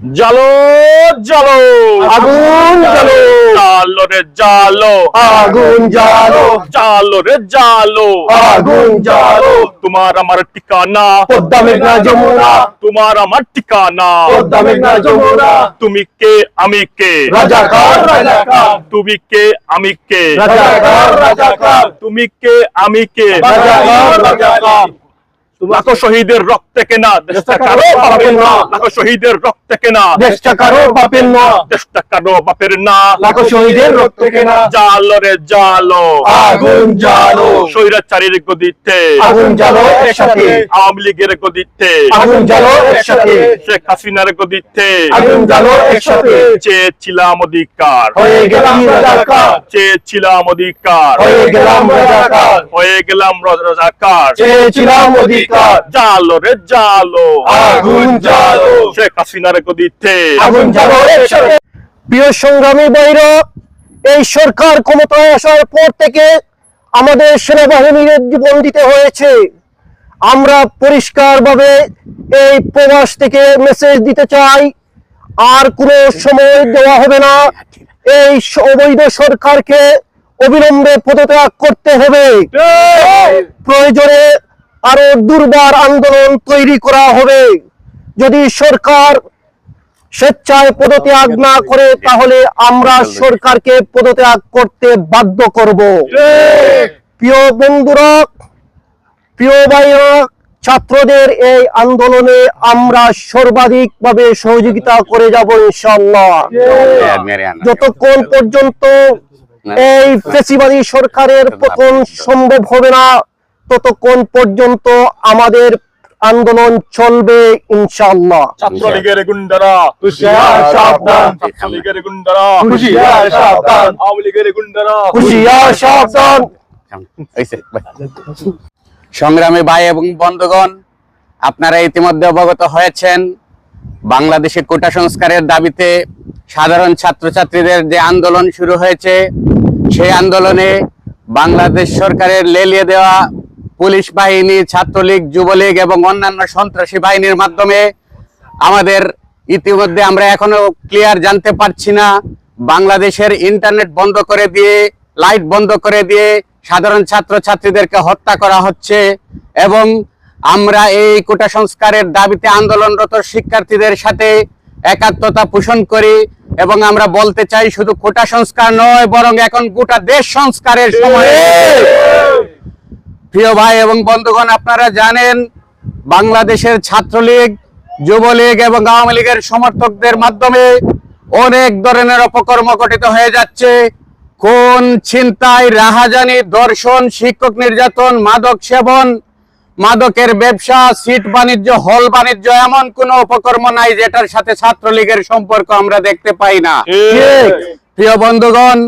জালো জালো আগুন জ্বালো। জালো রে জালো। আগুন জ্বালো জালো রে জালো। আগুন জ্বালো তোমার আমার ঠিকানা। পদ্মা মেঘনা যমুনা। তোমার আমার ঠিকানা। পদ্মা মেঘনা যমুনা। তুমি কে আমি কে? রাজাকার রাজাকার। তুমি কে আমি কে? রাজাকার রাজাকার। তুমি কে আমি কে? রাজাকার রাজাকার। লাখো শহীদের রক্তে কেনা দেশটা কারও বাপের না। লাখো শহীদের রক্তে কেনা দেশটা কারও বাপের না। দেশটা কারও বাপের না। লাখো শহীদের রক্ত কেনা। জালো রে জালো। আগুন স্বৈরাচারীর গদিতে। আগুন একসাথে। আওয়ামী লীগের গদিতে। আগুন একসাথে। শেখ হাসিনার গদিতে। আগুন একসাথে। চেয়েছিলাম অধিকার। হয়ে গেলাম রাজাকার চেয়েছিলাম অধিকার। হয়ে গেলাম রাজাকার। হয়ে গেলাম রাজাকার। চেয়েছিলাম অধিকার। জালো রে জালো। আগুন জ্বালো। শেখ হাসিনার গদিতে। আগুন জ্বালো। একসাথে প্রিয় সংগ্রামী বাইরা এই সরকার ক্ষমতায় আসার পর থেকে আমাদের সেনাবাহিনীর জীবন দিতে হয়েছে। আমরা পরিষ্কারভাবে এই প্রবাস থেকে মেসেজ দিতে চাই। আর কোনো সময় দেওয়া হবে না। এই অবৈধ সরকারকে অবিলম্বে পদত্যাগ করতে হবে। প্রয়োজনে আরও দুর্বার আন্দোলন তৈরি করা হবে। যদি সরকার স্বেচ্ছায় পদত্যাগ না করে তাহলে আমরা সরকারকে পদত্যাগ করতে বাধ্য করব। প্রিয় বন্ধুরা প্রিয় ভাইরা ছাত্রদের এই আন্দোলনে আমরা সর্বাধিক ভাবে সহযোগিতা করে যাব ইনশাল্লাহ যতক্ষণ পর্যন্ত এই ফেসিবাদী সরকারের পতন সম্ভব হবে না ততক্ষণ পর্যন্ত আমাদের আন্দোলন চলবে ইনশাল্লাহ ছাত্রলীগের গুন্ডারা হুঁশিয়ার সাবধান। ছাত্রলীগের গুন্ডারা হুঁশিয়ার সাবধান। আওয়ামী লীগের গুন্ডারা হুঁশিয়ার সাবধান। সংগ্রামী ভাই এবং বন্ধুগণ, আপনারা ইতিমধ্যে অবগত হয়েছেন বাংলাদেশে কোটা সংস্কারের দাবিতে সাধারণ ছাত্রছাত্রীদের যে আন্দোলন শুরু হয়েছে, সেই আন্দোলনে বাংলাদেশ সরকারের লেলিয়ে দেওয়া পুলিশ বাহিনী, ছাত্রলীগ, যুবলীগ এবং অন্যান্য সন্ত্রাসী বাহিনীর মাধ্যমে আমাদের ইতিমধ্যে আমরা এখনও ক্লিয়ার জানতে পারছি না, বাংলাদেশের ইন্টারনেট বন্ধ করে দিয়ে লাইট বন্ধ করে দিয়ে সাধারণ ছাত্র ছাত্রীদেরকে হত্যা করা হচ্ছে এবং আমরা এই কোটা সংস্কারের দাবিতে আন্দোলনরত শিক্ষার্থীদের সাথে একাত্মতা পোষণ করি এবং আমরা বলতে চাই শুধু কোটা সংস্কার নয়, বরং এখন গোটা দেশ সংস্কারের সময়। প্রিয় ভাই এবং বন্ধুগণ, আপনারা জানেন বাংলাদেশের ছাত্রলীগ, যুবলীগ এবং আওয়ামী লীগের সমর্থকদের মাধ্যমে অনেক ধরনের অপকর্ম ঘটিত হয়ে যাচ্ছে। কোন ছিনতাই রাহাজানি দর্শন শিক্ষক নির্যাতন মাদক সেবন মাদকের ব্যবসা সিট বাণিজ্য হল বাণিজ্য এমন কোনো উপকর্ম নাই যেটার সাথে ছাত্রলীগের সম্পর্ক আমরা দেখতে পাই না। প্রিয় বন্ধুগণ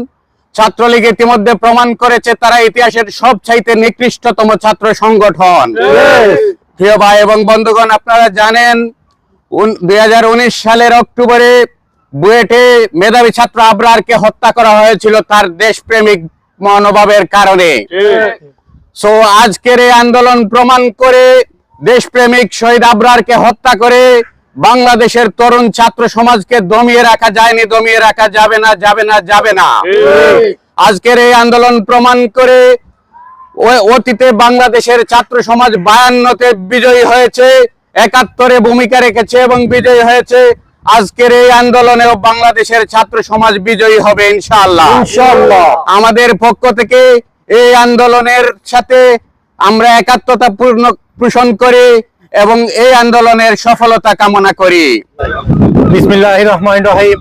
ছাত্রলীগ ইতিমধ্যে প্রমাণ করেছে তারা ইতিহাসের সব চাইতে নিকৃষ্টতম ছাত্র সংগঠন। প্রিয় ভাই এবং বন্ধুগণ আপনারা জানেন দু হাজার উনিশ সালের অক্টোবরে বুয়েটে মেধাবী ছাত্র আবরারকে হত্যা করা হয়েছিল তার দেশপ্রেমিক মনোভাবের কারণে। সো আজকের এই আন্দোলন প্রমাণ করে দেশপ্রেমিক শহীদ আবরারকে হত্যা করে বাংলাদেশের তরুণ ছাত্র সমাজকে দমিয়ে রাখা যায়নি, দমিয়ে রাখা যাবে না যাবে না যাবে না। আজকের এই আন্দোলন প্রমাণ করে অতীতে বাংলাদেশের ছাত্র সমাজ বায়ান্নতে বিজয়ী হয়েছে, একাত্তরে ভূমিকা রেখেছে এবং বিজয়ী হয়েছে। আজকের এই আন্দোলনে বাংলাদেশের ছাত্র সমাজ বিজয়ী হবে ইনশাআল্লাহ। ইনশাআল্লাহ। আমাদের পক্ষ থেকে এই আন্দোলনের সাথে আমরা একাত্মতা পূর্ণ পোষণ করি এবং এই আন্দোলনের সফলতা কামনা করি। বিসমিল্লাহ রহমান রহিম।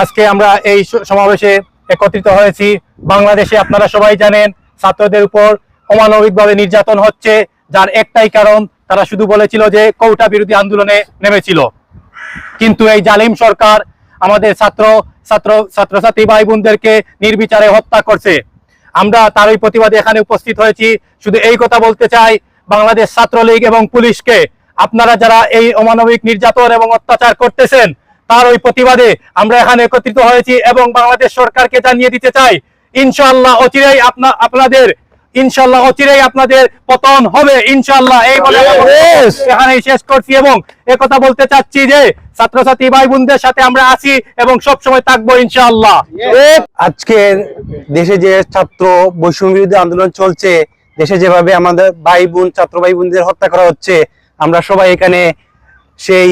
আজকে আমরা এই সমাবেশে একত্রিত হয়েছি। বাংলাদেশে আপনারা সবাই জানেন ছাত্রদের উপর অমানবিকভাবে নির্যাতন হচ্ছে যার একটাই কারণ তারা শুধু বলেছিল যে কৌটা বিরোধী আন্দোলনে নেমেছিল। কিন্তু এই জালিম সরকার আমাদের ছাত্র ছাত্র, ছাত্রছাত্রী ভাই বোনদেরকে নির্বিচারে হত্যা করছে। আমরা তারই প্রতিবাদে এখানে উপস্থিত হয়েছি। শুধু এই কথা বলতে চাই, বাংলাদেশ ছাত্রলীগ এবং পুলিশকে আপনারা যারা এই অমানবিক নির্যাতন এবং অত্যাচার করতেছেন, তার ওই প্রতিবাদে আমরা এখানে একত্রিত হয়েছি এবং বাংলাদেশ সরকারকে জানিয়ে দিতে চাই, ইনশাআল্লাহ অচিরেই আপনা আপনাদের ইনশাল্লাহ অচিরেই আপনাদের পতন হবে ইনশাল্লাহ এই বলে. এখানেই শেষ করছি এবং একথা বলতে চাচ্ছি যে ছাত্রছাত্রী ভাই বোনদের সাথে আমরা আছি এবং সব সময় থাকব ইনশাআল্লাহ। আজকের দেশে যে ছাত্র বৈষম্য বিরোধী আন্দোলন চলছে দেশে যেভাবে আমাদের ভাই বোন ছাত্র ভাই বোনদের হত্যা করা হচ্ছে আমরা সবাই এখানে সেই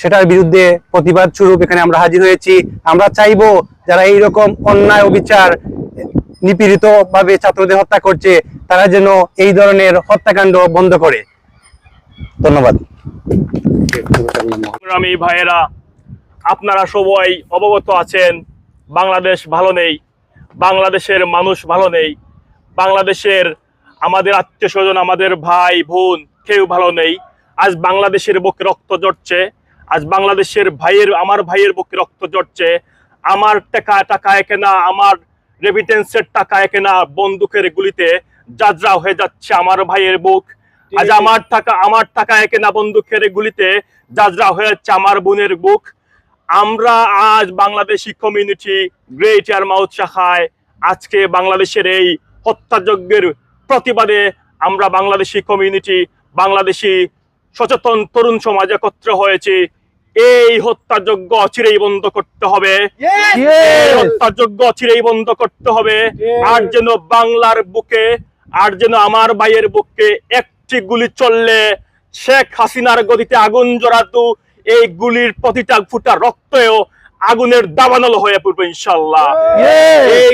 সেটার বিরুদ্ধে প্রতিবাদ স্বরূপ এখানে আমরা হাজির হয়েছি। আমরা চাইব যারা এইরকম অন্যায় অবিচার নিপীড়িত ভাবে ছাত্রদের হত্যা করছে, তারা যেন এই ধরনের হত্যাকাণ্ড বন্ধ করে। ধন্যবাদ। ভাইয়েরা, আপনারা সবাই অবগত আছেন, বাংলাদেশ ভালো নেই, বাংলাদেশের মানুষ ভালো নেই, বাংলাদেশের আমাদের আত্মীয় স্বজন আমাদের ভাই, বোন কেউ ভালো নেই। আজ বাংলাদেশের বুকে রক্ত জড়ছে আজ বাংলাদেশের ভাইয়ের, আমার ভাইয়ের বুকে রক্ত জড়ছে আমার টাকা টাকায় কেনা, আমার রেমিটেন্সের টাকায় কেনা বন্দুকের গুলিতে যাত্রা হয়ে যাচ্ছে আমার ভাইয়ের বুক। আজ আমার টাকা আমার টাকায় কেনা বন্দুকের গুলিতে যাত্রা হয়ে যাচ্ছে আমার বোনের বুক। আমরা আজ Bangladeshi community Great Yarmouth শাখায় আজকে বাংলাদেশের এই হত্যাযজ্ঞের প্রতিবাদে আমরা বাংলাদেশি কমিউনিটি বাংলাদেশি সচেতন তরুণ সমাজ একত্র হয়েছে। এই হত্যাযজ্ঞ অচিরেই বন্ধ করতে হবে। হত্যাযজ্ঞ অচিরেই বন্ধ করতে হবে। আর যেন বাংলার বুকে আর যেন আমার ভাইয়ের বুকে একটি গুলি চললে শেখ হাসিনার গতিতে আগুন জড়াতো এই গুলির প্রতিটা ফুটা রক্তেও আগুনের দাবানল হয়ে পড়বে ইনশাল্লাহ এই